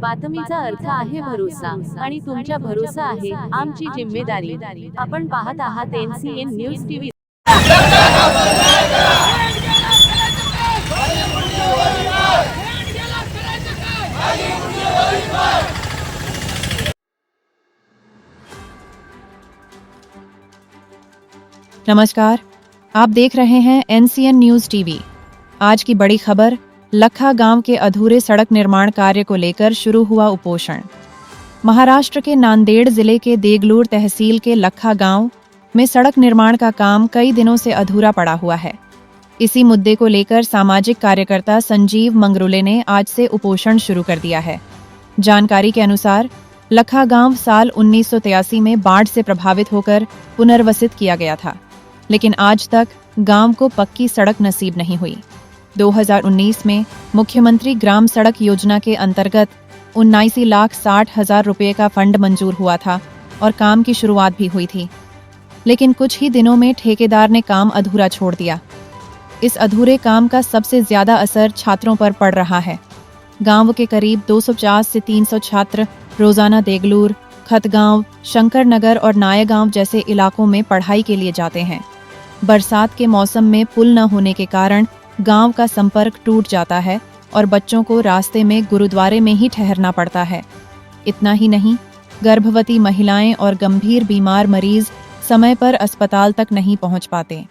बातमीचा अर्थ आहे भरोसा आणि तुमच्या भरोसा आहे आमची ज़िम्मेदारी. आपण पाहत आहात एनसीएन न्यूज़ टीव्ही नमस्कार आप देख रहे हैं एनसीएन न्यूज़ टीवी आज की बड़ी खबर लखा गाँव के अधूरे सड़क निर्माण कार्य को लेकर शुरू हुआ उपोषण। महाराष्ट्र के नांदेड़ ज़िले के देगलूर तहसील के लखा गाँव में सड़क निर्माण का काम कई दिनों से अधूरा पड़ा हुआ है। इसी मुद्दे को लेकर सामाजिक कार्यकर्ता संजीव मंगरुले ने आज से उपोषण शुरू कर दिया है। जानकारी के अनुसार, लखा गाँव साल 1983 में बाढ़ से प्रभावित होकर पुनर्वसित किया गया था, लेकिन आज तक गाँव को पक्की सड़क नसीब नहीं हुई। 2019 में मुख्यमंत्री ग्राम सड़क योजना के अंतर्गत उन्नासी लाख साठ हज़ार रुपये का फंड मंजूर हुआ था और काम की शुरुआत भी हुई थी। लेकिन कुछ ही दिनों में ठेकेदार ने काम अधूरा छोड़ दिया। इस अधूरे काम का सबसे ज़्यादा असर छात्रों पर पड़ रहा है। गाँव के करीब 250 से 300 छात्र रोज़ाना देगलूर, खतगांव शंकर नगर और नायगांव जैसे इलाकों में पढ़ाई के लिए जाते हैं। बरसात के मौसम में पुल न होने के कारण गाँव का संपर्क टूट जाता है और बच्चों को रास्ते में गुरुद्वारे में ही ठहरना पड़ता है। इतना ही नहीं, गर्भवती महिलाएँ और गंभीर बीमार मरीज़ समय पर अस्पताल तक नहीं पहुँच पाते।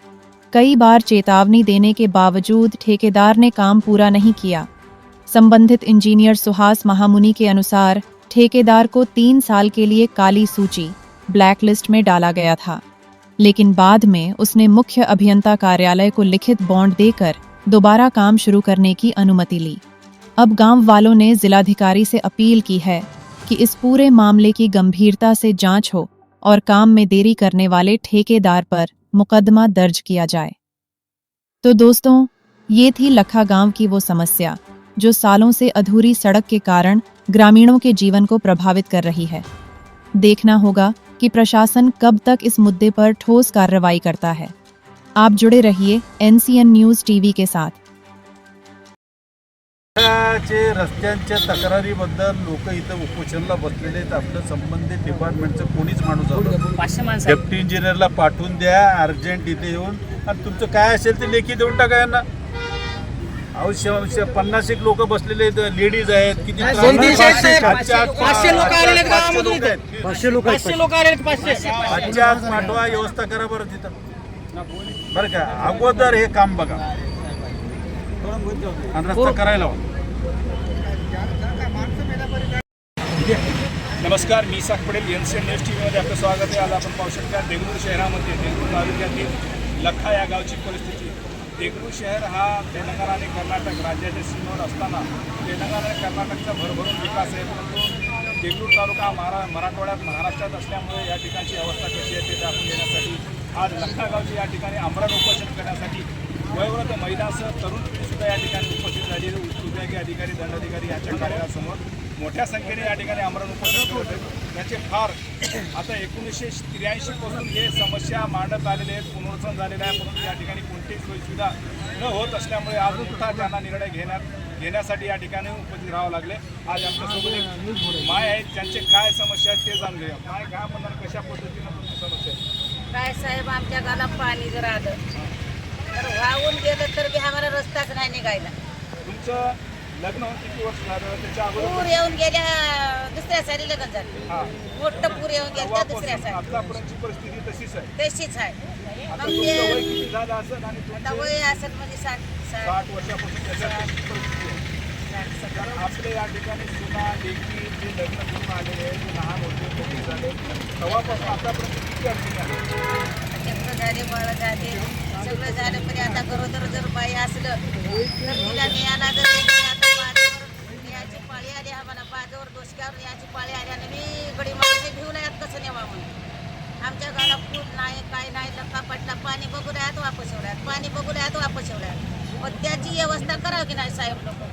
कई बार चेतावनी देने के बावजूद ठेकेदार ने काम पूरा नहीं किया। संबंधित इंजीनियर सुहास महामुनि के अनुसार ठेकेदार को तीन साल के लिए काली सूची ब्लैक लिस्ट में डाला गया था। लेकिन बाद में उसने मुख्य अभियंता कार्यालय को लिखित बॉन्ड देकर दोबारा काम शुरू करने की अनुमति ली। अब गाँव वालों ने जिलाधिकारी से अपील की है कि इस पूरे मामले की गंभीरता से जाँच हो और काम में देरी करने वाले ठेकेदार पर मुकदमा दर्ज किया जाए। तो दोस्तों, ये थी लखा गाँव की वो समस्या, जो सालों से अधूरी सड़क के कारण ग्रामीणों के जीवन को प्रभावित कर रही है। देखना होगा कि प्रशासन कब तक इस मुद्दे पर ठोस कार्रवाई करता है। आप जुड़े रहिए एनसीएन न्यूज टीवी के साथ। चे रस्त्यांच्या तक्रारीबद्दल लोक इथं उपोषणला बसलेले आहेत. आपलं संबंधित डिपार्टमेंटचं कोणीच माणूस आलं डेप्टी इंजिनियरला पाठवून द्या अर्जंट इथे येऊन. आणि तुमचं काय असेल ते लेखी देऊन टाका यांना. श- श- पन्नास एक लोक बसलेले आहेत. लेडीज आहेत. किती. पाचशे लोकं आलेले आहेत पाचशे लोकं पाठवा व्यवस्था करा बरं तिथं. बरं का अगोदर हे काम बघा. आणि रस्ता करायला हवा. नमस्कार मी साक पडेल N C N news T व्हीमध्ये आपलं स्वागत आहे. आज आपण पाहू शकता देगलूर शहरामध्ये देगलूर तालुक्यातील लखा या गावची परिस्थिती. देगलूर शहर हा तेलंगणा आणि कर्नाटक राज्याच्या सीमेवर असताना तेलंगणा आणि कर्नाटकचा भरभरून विकास आहे. परंतु देगलूर तालुका हा महारा मराठवाड्यात महाराष्ट्रात असल्यामुळे या ठिकाणची अवस्था कशी आहे ते दाखवून देण्यासाठी आज लखा गावची या ठिकाणी आमरण उपोषण करण्यासाठी वयोवृद्ध महिलासह तरुण पिढीसुद्धा या ठिकाणी उपस्थित झाली विभागीय अधिकारी दंडाधिकारी यांच्या कार्यालयासमोर मोठ्या संख्येने या ठिकाणी आमरण उपोषण करत आहेत त्याचे फार आता एकोणीसशे त्र्याऐंशी पासून हे समस्या मांडत आलेले आहेत पुनर्वसन झालेलं आहे परंतु या ठिकाणी कोणतीही सोयीसुविधा न होत असल्यामुळे अजून सुद्धा त्यांना निर्णय घेण्यात घेण्यासाठी या ठिकाणी उपस्थित राहावं लागले. आज आमच्यासोबत एक माय आहेत त्यांचे काय समस्या आहेत ते जाणून घेऊया. माय काय म्हणणार कशा पद्धतीनं समस्या आहे? काय साहेब आमच्या गाला पाणी जर आलं तर वाहून गेलं तर बी आम्हाला रस्ताच नाही निघायला. तुमचं लग्न होऊन किती वर्ष झालं? त्याच्या पूर अगोदर येऊन गेल्या दुसऱ्या साली लग्न झालं. हा. मोठं पूर येऊन गेलं त्या दुसऱ्या तेव्हापासून साली आतापर्यंतची परिस्थिती तशीच आहे. तशीच आहे. आता मग तुमचं वय ते किती झालं असेल आणि आता तुमचे वय असत म्हणजे साठ साठ साठ वर्षापासून त्याच्या परिस्थिती आहे साठ सत्तर कारण आपले या ठिकाणी सुना लेखी जे लग्न करून आलेले आहेत ते लहान होते मोठे झाले. तेव्हापासून आतापर्यंत किती अडचणी आहेत. झाले झाले सगळं झालं पण आता गरोदर जर बाई असलं तर तिला जर आता पाळी आली आम्हाला बाजूवर डोसक्यावर न्यायची पाळी आली आणि मी गडी माणसे घेऊ यात कसं नेवा म्हणून. आमच्या गावाला फूल नाही काय नाही लक्का पटला पाणी बघू राहत वापस एवढ्यात पाणी बघू राहत वापस एवढ्यात मग त्याची व्यवस्था करावं की नाही साहेब लोक?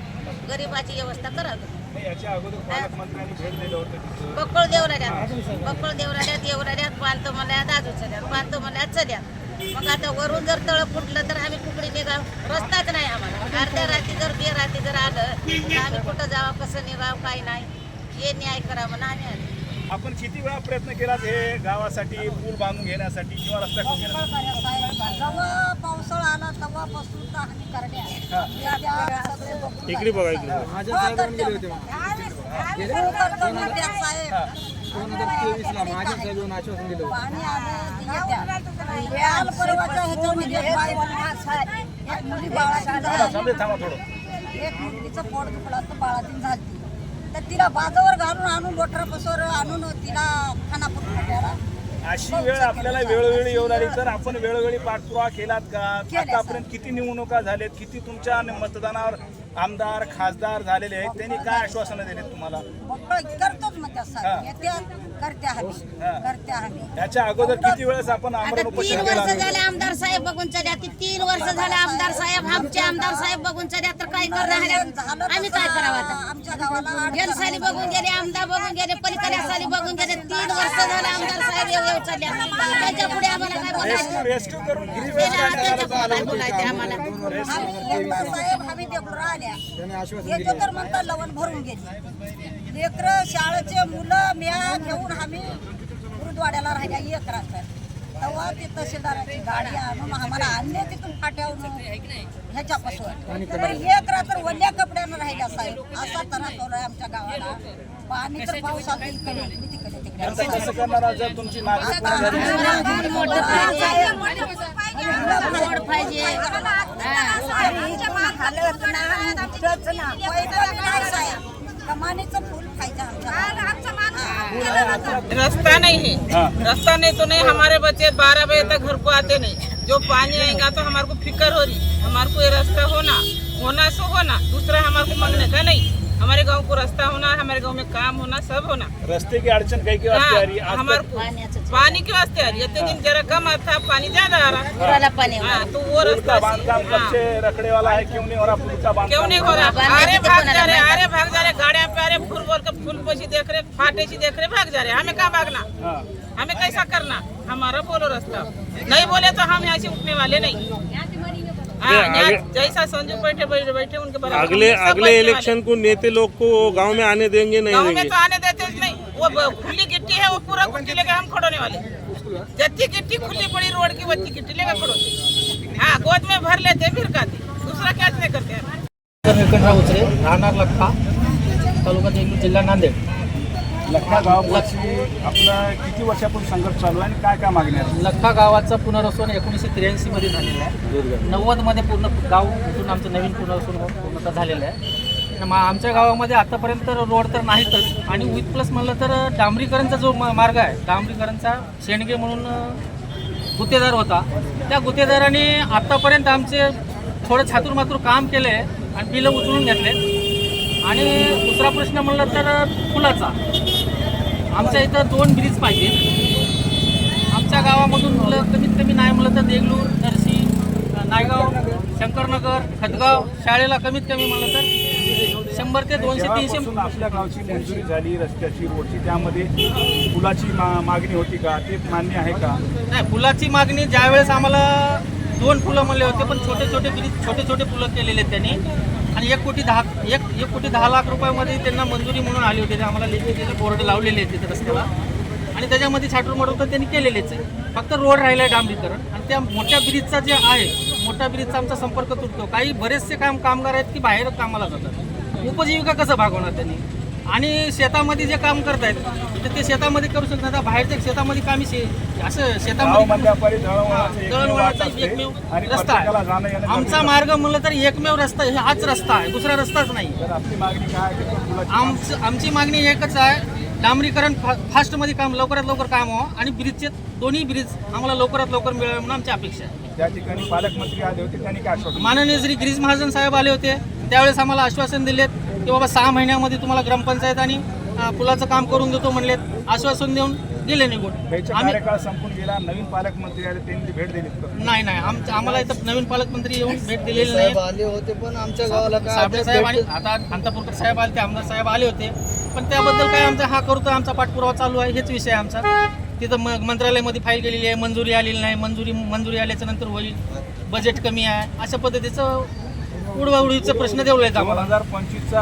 गरिबाची व्यवस्था करावं तिथं बक्कळ देवराड्यात. बक्कळ देवराड्यात देवराड्यात पालतो म्हणल्यात आजू चल्यात पालतो म्हणल्यात चल्यात मग आता वरून जर तळ फुटलं तर आम्ही कुकडी निघाव रस्ताच नाही आम्हाला. अर्ध्या रात्री जर बे रात्री जर आलं तर आम्ही कुठं जावं कसं निघावं काय नाही. हे न्याय करा म्हणून आम्ही आलो. आपण किती वेळा प्रयत्न केलात हे गावासाठी पूल बांधून घेण्यासाठी किंवा रस्ता जेव्हा पावसाळा आला तेव्हापासून तर आम्ही बघून इकडे बघा इकडे हो, साहेब. एक बाई वनवास आहे. एक मुली बाळाची झाली. थांबे थांबा थोडं. एक मुलगीचं पोट दुखलं तर बाळातीन झाली. तर तिला बाजावर घालून आणून लोटरा पसवर आणून तिला खानापूर अशी वेळ आपल्याला वेळोवेळी येऊन आली. तर आपण वेळोवेळी पाठपुरावा केलात का? आतापर्यंत किती निवडणुका झाल्यात किती तुमच्या मतदानावर आमदार खासदार झालेले आहेत. त्यांनी काय आश्वासनं दिलीत तुम्हाला? बघ करतोच मग त्या हा. साहेब येत्या करत्या हमी हा. करत्या हमी याच्या अगोदर किती वेळेस आपण आता आमरण तीन उपोषण वर्ष केलं झाले आमदार साहेब बघून चल्या ती तीन वर्ष झाले आमदार साहेब. आमचे आमदार साहेब बघून चल्या तर काय करणार झालं आम्ही काय करावं आता? आमच्या गावाला गेल साली बघून गेले आमदार बघून गेले पलीकडे साली बघून गेले. तीन वर्ष झाले आमदार साहेब येऊ येऊ त्याच्या पुढे आम्हाला काय बोलायचं? रेस्क्यू करून त्याच्या काय बोलायचं आम्हाला? आम्ही एकदा साहेब आम्ही देवळं आल्या. येते तर म्हणता लवण भरून गेली लेकरं शाळेचे मुलं म्या घेऊन आम्ही गुरुद्वाड्याला राहिल्या एक रात्र. तेव्हा ते तहसीलदाराची गाडी आणून आम्हाला आणले तिथून फाट्यावरून ह्याच्यापासून. तर एक रात्र वल्या कपड्यानं राहिल्या साहेब. असा त्रास होलाय आमच्या गावाला. पाणी तर पावसात इकडे इकडे, तिकडे. तिकडे तुमची मागणी पूर्ण झाली रोड पाहिजे. रास्ता नहीं है हाँ। रास्ता नहीं तो नहीं हमारे बच्चे बारह बजे तक घर को आते नहीं. जो पानी आएगा तो हमारे को फिक्र हो रही. हमारे को ये रास्ता होना होना सो होना दूसरा हमारे को मांगने का नहीं. हमारे गांव को रास्ता होना हमारे गांव में काम होना सब होना। रस्ते की अड़चन कई की वास्ते आ रही है? हाँ, आज हमारे तक को पानी के वास्ते आ रही है। इतने दिन जरा कम था पानी ज्यादा आ रहा। पुराला पाणी हाँ तो वो पुल रास्ता का बांधकाम हाँ, कब से रखने वाला है? क्यों नहीं हो रहा? पुल का बांधकाम। क्यों नहीं हो रहा? बांधने अरे की भाग जा रहे? अरे भाग जा रहे गाड़ियां पे अरे फूल बोल के फूल पोशी देख रहे फाटे सी देख रहे भाग जा रहे। हमें कहाँ भागना? हाँ। हमें कैसा करना? हमारा बोलो रास्ता। नहीं बोले तो हम यहाँ से उठने वाले नहीं। हाँ, जैसा संजू बैठे बैठे बैठे उनके बराबर अगले अगले इलेक्शन को नेते लोग को गाँव में आने देंगे नहीं गाँव में तो आने देते नहीं। वो खुली गिट्टी है वो पूरा गुट्टी लेकर हम खड़ोने वाले। जत्ती गिट्टी खुली पड़ी रोड की वत्ती गिट्टी लेकर खड़ोते हाँ गोद में भर लेते फिर खाते। दूसरा क्या नहीं करते हैं? राहणार लखा तालुका जिल्हा नांदेड। लखा गावापाशी आपला किती वर्षापासून संघर्ष चालू आहे आणि काय काय मागणी आहे लखा गावाचं पुनर्वसन एकोणीसशे त्र्याऐंशी मध्ये झालेलं आहे. नव्वदमध्ये पूर्ण गाव उठून आमचं नवीन पुनर्वसन पूर्णतः झालेलं आहे. मा- आमच्या गावामध्ये आतापर्यंत रोड तर नाहीतच. आणि विथ प्लस म्हणलं तर डांबरीकरणचा जो मा- मार्ग आहे डांबरीकरणचा शेंडगे म्हणून गुत्तेदार होता. त्या गुत्तेदाराने आतापर्यंत आमचे थोडं छातूरमातूर काम केले आणि बिलं उचलून घेतले आणि दुसरा प्रश्न म्हणलं तर पुलाचा. आमच्या इथं दोन ब्रिज पाहिजे. आमच्या गावामधून मुलं कमीत कमी नाही म्हणलं तर देगलूर नरसी नायगाव शंकरनगर खतगाव शाळेला कमीत कमी म्हणलं तर शंभर ते दोनशे तीनशे आपल्या गावची मंजुरी झाली रस्त्याची रोडची. त्यामध्ये पुलाची मा- मागणी होती का? ते मान्य आहे का? नाही फुलाची मागणी ज्यावेळेस आम्हाला दोन फुलं म्हणले होते पण छोटे छोटे ब्रिज छोटे छोटे फुलं केलेले त्यांनी. आणि एक कोटी दहा एक एक कोटी दहा लाख रुपयामध्ये त्यांना मंजुरी म्हणून आली होती. ते आम्हाला लिहिली बोर्ड लावलेले आहेत तिथे रस्त्याला. आणि त्याच्यामध्ये छाटून मडून तर त्यांनी केलेलेच आहे. फक्त रोड राहिला आहे डांबरीकरण. आणि त्या मोठ्या ब्रिजचा जे आहे मोठ्या ब्रिजचा आमचा संपर्क तुटतो. काही बरेचसे काम कामगार आहेत की बाहेर कामाला जातात. उपजीविका कसं भागवणार त्यांनी? आणि शेतामध्ये जे काम करतायत तर ते शेतामध्ये करू शकतात. आता बाहेरच्या शेतामध्ये कामी शे असं शेतामध्ये हा, दळणवळणाचं एकमेव रस्ता आहे. आमचा मार्ग म्हणलं तर एकमेव रस्ता आहे, हाच रस्ता आहे. दुसरा रस्ताच नाही. आमचं आमची मागणी एकच आहे. डांबरीकरण फा फास्टमध्ये काम लवकरात लवकर काम व्हावं आणि ब्रिजचे दोन्ही ब्रिज आम्हाला लवकरात लवकर मिळावे म्हणून आमची अपेक्षा आहे. त्या ठिकाणी पालकमंत्री आले होते. त्यांनी काय माननीय श्री गिरीश महाजन साहेब आले होते. त्यावेळेस आम्हाला आश्वासन दिलेत. की बाबा सहा महिन्यामध्ये तुम्हाला ग्रामपंचायत आणि पुलाचं काम करून देतो म्हणलेत आश्वासन देऊन गेले निघून. आम्ही संपून गेला नवीन पालकमंत्री आले त्यांनी भेट दिली? नाही नाही आम आम्हाला इथं नवीन पालकमंत्री येऊन भेट दिलेली नाही. आले होते पण आमच्या गावाला काय साबळे साहेब आणि आता अंतापूरकर साहेब आले ते आमदार साहेब आले होते. पण त्याबद्दल काय आमचा हा करतो आमचा पाठपुरावा चालू आहे हेच विषय आमचा. तिथं म मंत्रालयामध्ये फाईल गेलेली आहे मंजुरी आलेली नाही मंजुरी मंजुरी आल्याच्यानंतर होईल बजेट कमी आहे अशा पद्धतीचं उडवाउडीचा प्रश्न आहेत दोन आम्हाला. हजार पंचवीसचा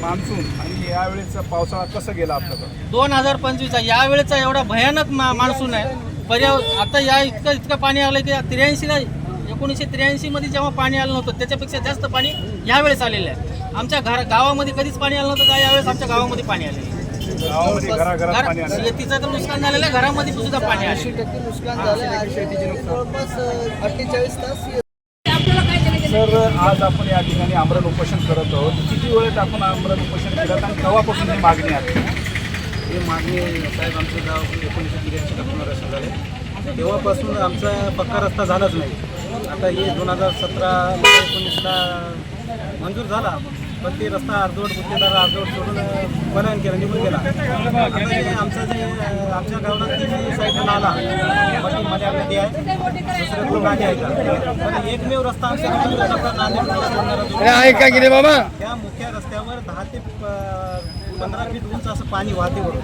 मान्सून आणि यावेळेचा पावसाळा कसं गेला आपल्याकडं? दोन हजार पंचवीसचा यावेळेचा एवढा भयानक मा मान्सून आहे. पर्याव आता या इतकं इतकं पाणी आलं की त्र्याऐंशीला एकोणीसशे त्र्याऐंशी मध्ये जेव्हा पाणी आलं नव्हतं त्याच्यापेक्षा जास्त पाणी यावेळेस आलेलं आहे. आमच्या घर गावामध्ये कधीच पाणी आलं नव्हतं यावेळेस आमच्या गावामध्ये पाणी आलेलं आहे. गावामध्ये घराघरात पाणी घर- आलं शेतीचं तर नुकसान झालेलं आहे घरामध्ये सुद्धा पाणी ऐंशी आले टक्के नुकसान झाले आणि जवळपास अठ्ठेचाळीस तास सर आज आपण या ठिकाणी आमरण उपोषण करत आहोत. किती वेळेत आपण आमरण उपोषण करत आणि केव्हापासून ही मागणी आहे? ही मागणी साहेब आमचं गाव एकोणीसशे त्र्याऐंशीला पुनर्वसन झाले. तेव्हापासून आमचा पक्का रस्ता झालाच नाही. आता हे दोन हजार सतरा एकोणीसला मंजूर झाला. पण ते रस्ता अर्धवट गुत्तेदार अर्धवट सोडून पलायन केलं निघून गेला. आता आमचं जे आमच्या गावाला तीन साईडला बाकी मल्या नदी आहे. दुसरे लोक गाडी आहे का पण एकमेव रस्ता आमच्या नांदेड ऐका की रे बाबा. त्या मुख्य रस्त्यावर दहा ते प- पंधरा फीट उंच असं पाणी वाहते वरून.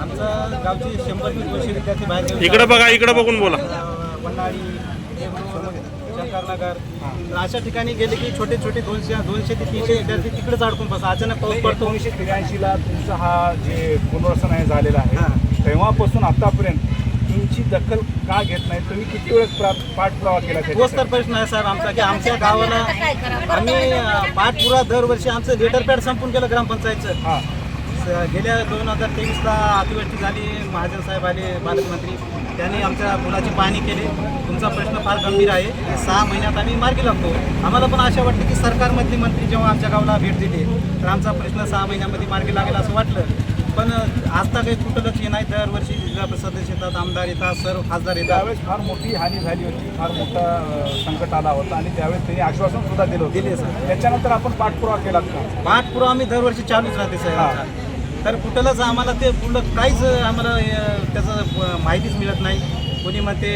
आमच्या गावचे शंभर ते दोनशे विद्यार्थी बाहेर गेले. इकडे बघा इकडे बघून बोला. अं, तर अशा ठिकाणी गेले की छोटे छोटे दोनशे दोनशे ते तीनशे विद्यार्थी तिकडेच अडकून बसा. अचानक पाऊस पडतो. एकोणीसशे त्र्याऐंशीला तुमचा हा जे पुनर्वसन आहे झालेला आहे. तेव्हापासून आतापर्यंत तुमची दखल का घेत नाही? तुम्ही किती वेळेस प्रा- पाठपुरावा केला तोच तर? प्रश्न आहे सर आमचा की आमच्या गावाला आम्ही पाठपुरा दरवर्षी आमचं लेटर पॅड संपून केलं ग्रामपंचायतचं. गेल्या दोन हजार तेवीसला अतिवृष्टी झाली महाजन साहेब आले पालकमंत्री त्यांनी आमच्या पुलाची पाहणी केली. तुमचा प्रश्न फार गंभीर आहे. सहा महिन्यात आम्ही मार्गी लागतो. आम्हाला पण आशा वाटते की सरकारमधले मंत्री जेव्हा आमच्या गावाला भेट दिली तर आमचा प्रश्न सहा महिन्यामध्ये मार्गी लागेल असं वाटलं. पण आता काही कुठलंच हे नाही. दरवर्षी जिल्हा सदस्य येतात आमदार येतात सर्व खासदार येतात. त्यावेळेस फार मोठी हानी झाली होती. फार मोठा संकट आला होता आणि त्यावेळेस त्यांनी आश्वासन सुद्धा दिलं दिले सर. त्याच्यानंतर आपण पाठपुरावा केला का? पाठपुरावा आम्ही दरवर्षी चालूच राहते. आमचा. तर कुठलंच आम्हाला ते पुढं काहीच आम्हाला त्याचं माहितीच मिळत नाही. कोणी म्हणते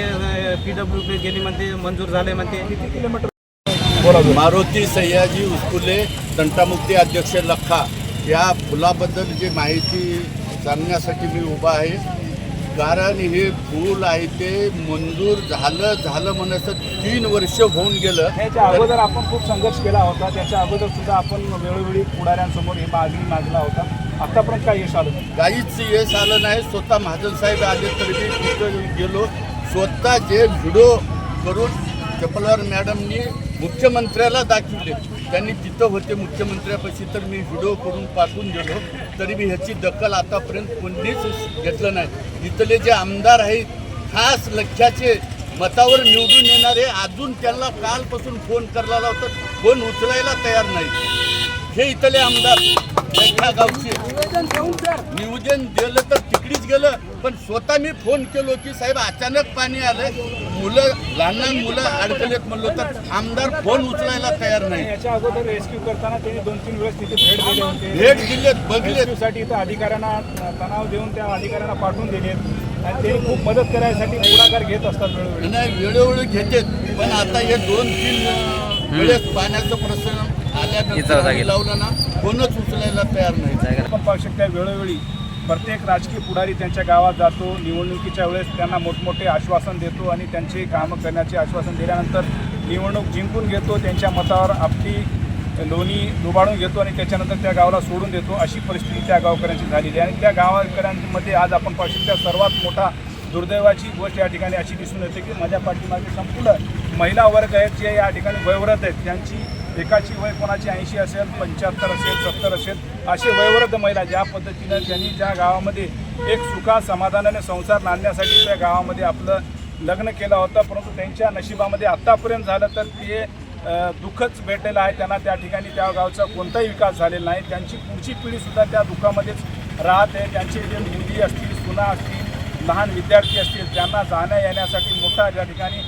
पी डब्ल्यू पी गेली म्हणते मंजूर झाले म्हणते. किती किलोमीटर. मारुती सयाजी उसकुले तंटामुक्ती अध्यक्ष लखा. या फुलाबद्दल जी माहिती सांगण्यासाठी मी उभा आहे. कारण हे फूल आहे ते मंजूर झालं झालं म्हणायचं तीन वर्ष होऊन गेलं. ह्याच्या अगोदर आपण खूप संघर्ष केला होता. त्याच्या अगोदर सुद्धा आपण वेळोवेळी पुढाऱ्यांसमोर ही मागणी मागला होता. आतापर्यंत काय यश आलं नाही? काहीच यश आलं नाही. स्वतः महाजन साहेब आले तरी मी तिथं गेलो. स्वतः जे व्हिडिओ करून चपलवार मॅडमनी मुख्यमंत्र्याला दाखवले. त्यांनी तिथं होते मुख्यमंत्र्यापाशी तर मी व्हिडिओ करून पाठवून गेलो. तरी मी ह्याची दखल आतापर्यंत कोणीच घेतलं नाही. इथले जे आमदार आहेत खास लक्षाचे मतावर निवडून येणारे अजून त्यांना कालपासून फोन करायला लावतात. फोन उचलायला तयार नाही हे इथले आमदार. त्या गावचे नियोजन दिलं तर तिकडीच गेलं. पण स्वतः मी फोन केलो की साहेब अचानक पाणी आलंय. मुलं लहान लहान मुलं अडकलेत म्हणलो तर आमदार फोन उचलायला तयार नाही. याच्या अगोदर रेस्क्यू करताना त्यांनी दोन तीन वेळेस तिथे भेट दिले होते. भेट दिलेत इथं अधिकाऱ्यांना तणाव देऊन त्या अधिकाऱ्यांना पाठवून दिलेत. आणि ते खूप मदत करायसाठी पुढाकार घेत असतात वेळोवेळी. नाही वेळोवेळी घेतेत. पण आता हे दोन तीन वेळेस पाण्याचं प्रश्न आल्यानंतर आम्ही लावलं ना कोणच उचलायला तयार नाही. आपण पाहू शकता वेळोवेळी प्रत्येक राजकीय पुढारी त्यांच्या गावात जातो निवडणुकीच्या वेळेस त्यांना मोठमोठे आश्वासन देतो आणि त्यांची कामं करण्याचे आश्वासन दिल्यानंतर निवडणूक जिंकून घेतो त्यांच्या मतावर आपली लोणी लुबाडून घेतो आणि त्याच्यानंतर त्या गावाला सोडून देतो अशी परिस्थिती त्या गावकऱ्यांची झालेली आहे. आणि त्या गावकऱ्यांमध्ये आज आपण पाहू शकता सर्वात मोठा दुर्दैवाची गोष्ट या ठिकाणी अशी दिसून येते की माझ्या पाठीमागे संपूर्ण महिला वर्ग आहेत जे या ठिकाणी वयोवृद्ध आहेत त्यांची एकाची वय कोणाची ऐंशी असेल पंच्याहत्तर असेल सत्तर असेल असे वयोवृद्ध महिला ज्या पद्धतीनं त्यांनी ज्या गावामध्ये एक सुखा समाधानाने संसार नांदण्यासाठी त्या गावामध्ये आपलं लग्न केलं होतं परंतु त्यांच्या नशिबामध्ये आत्तापर्यंत झालं तर ते दुःखच भेटलेलं आहे. त्यांना त्या ठिकाणी त्या गावचा कोणताही विकास झालेला नाही. त्यांची पुढची पिढीसुद्धा त्या दुःखामध्येच राहत. आहे त्यांचे जे मुली असतील सुना असतील लहान विद्यार्थी असतील त्यांना जाण्या येण्यासाठी मोठा ज्या ठिकाणी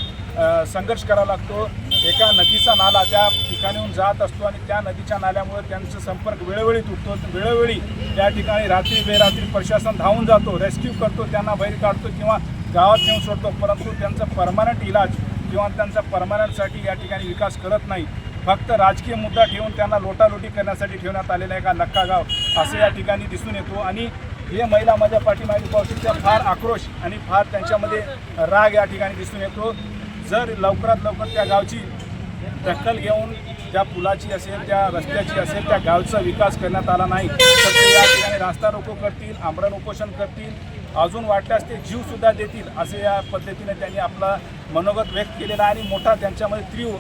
संघर्ष करावा लागतो. एका नदीचा नाला त्या ठिकाणीहून जात असतो आणि त्या नदीच्या नाल्यामुळे त्यांचा संपर्क वेळोवेळी तुटतो. वेळोवेळी त्या ठिकाणी रात्री बेरात्री प्रशासन धावून जातो रेस्क्यू करतो त्यांना बाहेर काढतो किंवा गावात नेऊन सोडतो. परंतु त्यांचा परमनंट इलाज किंवा त्यांचा परमनंटसाठी या ठिकाणी विकास करत नाही. फक्त राजकीय मुद्दा ठेवून त्यांना लोटालोटी करण्यासाठी ठेवण्यात आलेला आहे का नक्का गाव असं या ठिकाणी दिसून येतो. आणि हे महिला माझ्या पाठीमागे पाहू फार आक्रोश आणि फार त्यांच्यामध्ये राग या ठिकाणी दिसून येतो. जर लवकरात लवकर त्या गावची दखल घेऊन त्या पुलाची असेल त्या रस्त्याची असेल त्या गावचा विकास करण्यात आला नाही तर ते या ठिकाणी रास्ता रोको करतील आमरण उपोषण करतील अजून वाटल्यास ते जीवसुद्धा देतील असे या पद्धतीने त्यांनी आपला मनोगत व्यक्त केलेला आणि मोठा त्यांच्यामध्ये तीव्र